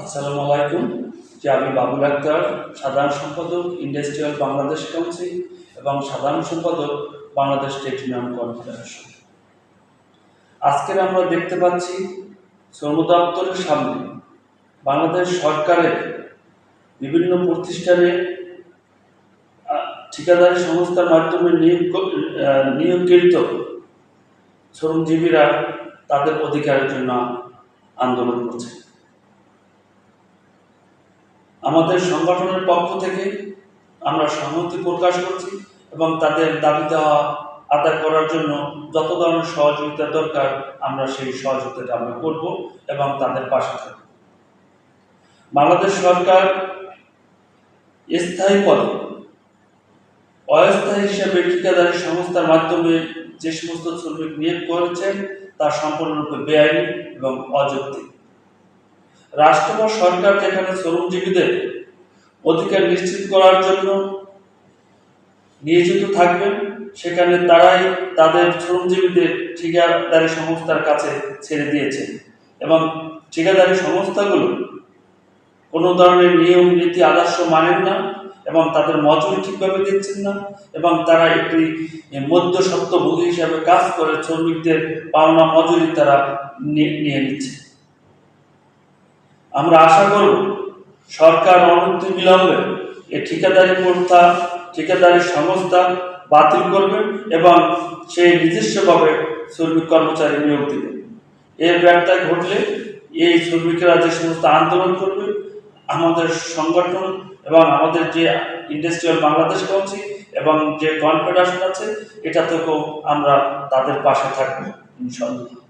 আসসালামু আলাইকুম। যে আমি বাবুল আক্তার, সাধারণ সম্পাদক ইন্ডাস্ট্রিয়াল বাংলাদেশ কাউন্সিল এবং সাধারণ সম্পাদক বাংলাদেশ ইউনিয়ন কনফেডারেশন আজকের আমরা দেখতে পাচ্ছি শ্রম দপ্তরের সামনে বাংলাদেশ সরকারের বিভিন্ন প্রতিষ্ঠানে ঠিকাদারি সংস্থার মাধ্যমে নিয়োগ নিয়োগকৃত শ্রমজীবীরা তাদের অধিকারের জন্য আন্দোলন করছে। আমাদের সংগঠনের পক্ষ থেকে আমরা সংহতি প্রকাশ করছি এবং তাদের দাবি দেওয়া আদায় করার জন্য যত ধরনের সহযোগিতা দরকার, আমরা সেই সহযোগিতা আমরা করব এবং তাদের পাশে থাকব। বাংলাদেশ সরকার স্থায়ী পদে, অস্থায়ী হিসেবে ঠিকাদারি সংস্থার মাধ্যমে যে সমস্ত শ্রমিক নিয়োগ করেছেন, তা সম্পূর্ণরূপে বেআইনি এবং অযৌক্তিক। রাষ্ট্র বা সরকার যেখানে শ্রমজীবীদের অধিকার নিশ্চিত করার জন্য নিয়োজিত থাকবেন, সেখানে তারাই তাদের শ্রমজীবীদের ঠিকাদারি সংস্থার কাছে ছেড়ে দিয়েছে। এবং ঠিকাদারি সংস্থাগুলো কোনো ধরনের নিয়ম, নীতি, আদর্শ মানেন না এবং তাদের মজুরি ঠিকভাবে দিচ্ছেন না এবং তারা একটি মধ্য সত্যভোগী হিসাবে কাজ করে শ্রমিকদের পাওনা মজুরি তারা নিয়ে নিচ্ছে। আমরা আশা করব সরকার অনতি বিলম্বে এই ঠিকাদারি প্রথা, ঠিকাদারি সংস্থা বাতিল করবেন এবং সেই নিজস্বভাবে শ্রমিক কর্মচারী নিয়োগ দেবেন এর ব্যর্থা ঘটলে এই শ্রমিকরা যে সমস্ত আন্দোলন করবে, আমাদের সংগঠন এবং আমাদের যে ইন্ডাস্ট্রিয়াল বাংলাদেশ কাউন্সিল এবং যে কনফেডারেশন আছে এটা থেকেও আমরা তাদের পাশে থাকব ইনশাল্লাহ